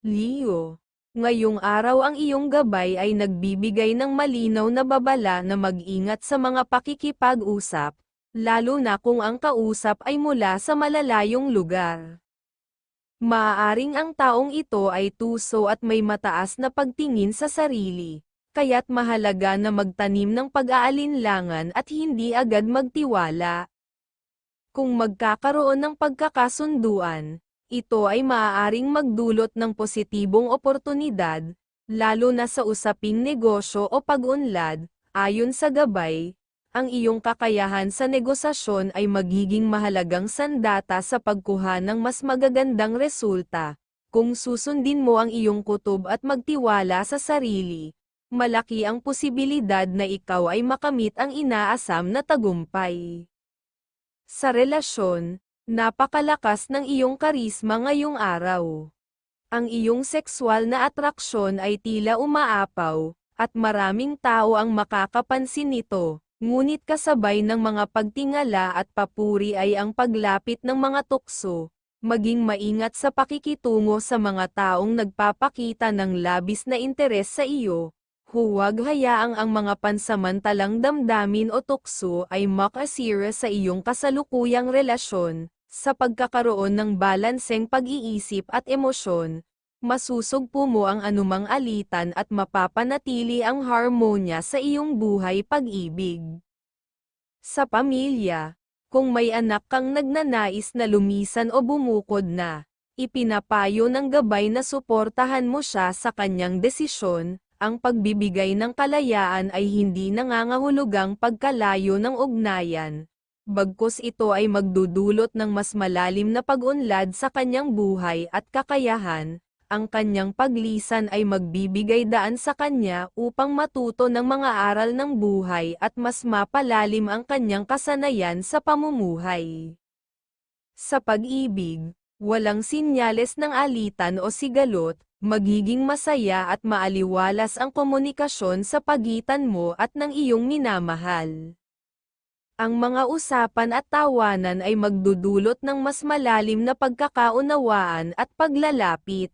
Leo. Ngayong araw ang iyong gabay ay nagbibigay ng malinaw na babala na mag-ingat sa mga pakikipag-usap, lalo na kung ang kausap ay mula sa malalayong lugar. Maaaring ang taong ito ay tuso at may mataas na pagtingin sa sarili, kaya't mahalaga na magtanim ng pag-aalinlangan at hindi agad magtiwala. Kung magkakaroon ng pagkakasunduan, ito ay maaaring magdulot ng positibong oportunidad, lalo na sa usaping negosyo o pag-unlad, ayon sa gabay, ang iyong kakayahan sa negosasyon ay magiging mahalagang sandata sa pagkuha ng mas magagandang resulta. Kung susundin mo ang iyong kutob at magtiwala sa sarili, malaki ang posibilidad na ikaw ay makamit ang inaasam na tagumpay. Sa relasyon, napakalakas ng iyong karisma ngayong araw. Ang iyong sexual na atraksyon ay tila umaapaw, at maraming tao ang makakapansin nito. Ngunit kasabay ng mga pagtingala at papuri ay ang paglapit ng mga tukso, maging maingat sa pakikitungo sa mga taong nagpapakita ng labis na interes sa iyo. Huwag hayaang ang mga pansamantalang damdamin o tukso ay makasira sa iyong kasalukuyang relasyon, sa pagkakaroon ng balanseng pag-iisip at emosyon, masusugpo mo ang anumang alitan at mapapanatili ang harmonya sa iyong buhay pag-ibig. Sa pamilya, kung may anak kang nagnanais na lumisan o bumukod na, ipinapayo ng gabay na suportahan mo siya sa kanyang desisyon, ang pagbibigay ng kalayaan ay hindi nangangahulugang pagkalayo ng ugnayan. Bagkus ito ay magdudulot ng mas malalim na pag-unlad sa kanyang buhay at kakayahan, ang kanyang paglisan ay magbibigay daan sa kanya upang matuto ng mga aral ng buhay at mas mapalalim ang kanyang kasanayan sa pamumuhay. Sa pag-ibig, walang sinyales ng alitan o sigalot, magiging masaya at maaliwalas ang komunikasyon sa pagitan mo at ng iyong minamahal. Ang mga usapan at tawanan ay magdudulot ng mas malalim na pagkakaunawaan at paglalapit.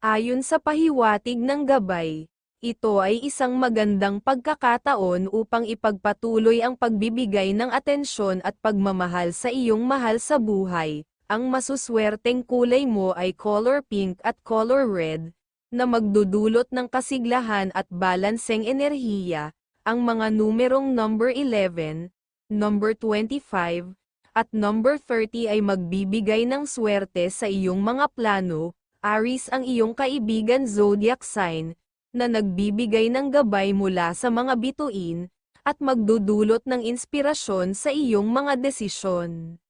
Ayon sa pahiwatig ng gabay, ito ay isang magandang pagkakataon upang ipagpatuloy ang pagbibigay ng atensyon at pagmamahal sa iyong mahal sa buhay. Ang masuswerteng kulay mo ay color pink at color red, na magdudulot ng kasiglahan at balanseng enerhiya. Ang mga numerong number 11, number 25, at number 30 ay magbibigay ng swerte sa iyong mga plano, Aries ang iyong kaibigan zodiac sign, na nagbibigay ng gabay mula sa mga bituin, at magdudulot ng inspirasyon sa iyong mga desisyon.